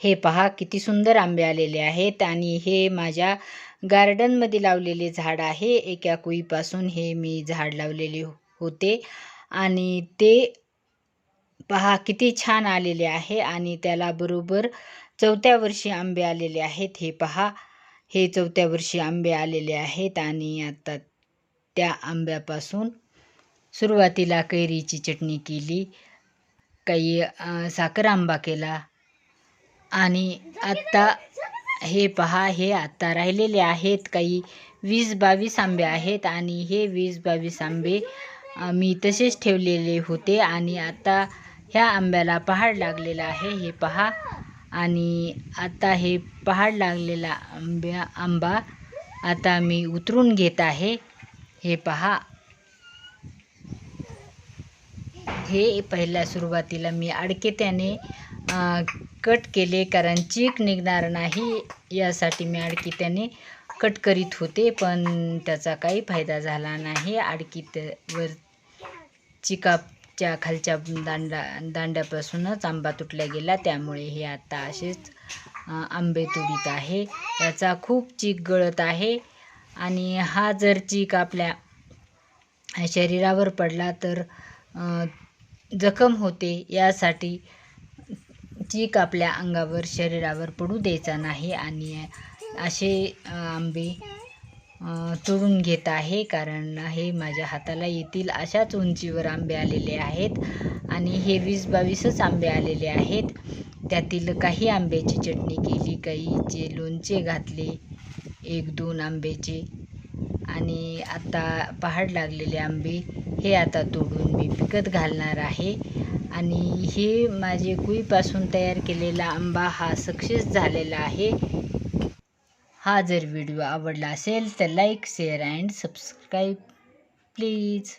हे पहा किती सुंदर आंबे आलेले आहेत आणि हे माझ्या गार्डनमध्ये लावलेले झाड आहे. एका कुईपासून हे मी झाड लावलेले होते. आणि ते पहा किती छान आलेले आहे आणि त्याला बरोबर चौथ्या वर्षी आंबे आलेले आहेत. हे पहा हे चौथ्या वर्षी आंबे आलेले आहेत आणि आता त्या आंब्यापासून सुरुवातीला कैरीची चटणी केली काही साखर आंबा केला आणि आत्ता हे पहा हे आत्ता राहिलेले आहेत काही वीस बावीस आंबे आहेत आणि हे वीस बावीस आंबे मी तसेच ठेवलेले होते आणि आता ह्या आंब्याला पहाड लागलेला आहे हे पहा. आणि आता हे पहाड लागलेला आंब्या आंबा आता मी उतरून घेत आहे हे पहा. हे पहिल्या सुरुवातीला मी अडकेत्याने कट केले कारण चीक निघणार नाही यासाठी मी आडकी त्याने कट करीत होते पण त्याचा काही फायदा झाला नाही. अडकीत वर चिकापच्या खालच्या दांडा दांड्यापासूनच आंबा तुटला गेला त्यामुळे हे आता असेच आंबे तुडीत आहे. याचा खूप चीक गळत आहे आणि हा जर चीक आपल्या शरीरावर पडला तर जखम होते. यासाठी चीक आपल्या अंगावर शरीरावर पडू द्यायचा नाही आणि असे आंबे तोडून घेत आहे. कारण हे माझ्या हाताला येतील अशाच उंचीवर आंबे आलेले आहेत आणि हे वीस बावीसच आंबे आलेले आहेत. त्यातील काही आंब्याची चटणी केली काहीचे लोणचे घातले एक दोन आंब्याचे आणि आता पहाड लागलेले आंबे हे आता तोडून मी पिकत घालणार आहे. आणि हे माझे कुईपासून तयार केलेला आंबा हा सक्सेस झालेला आहे. हा जर व्हिडिओ आवडला असेल तर like share and subscribe please.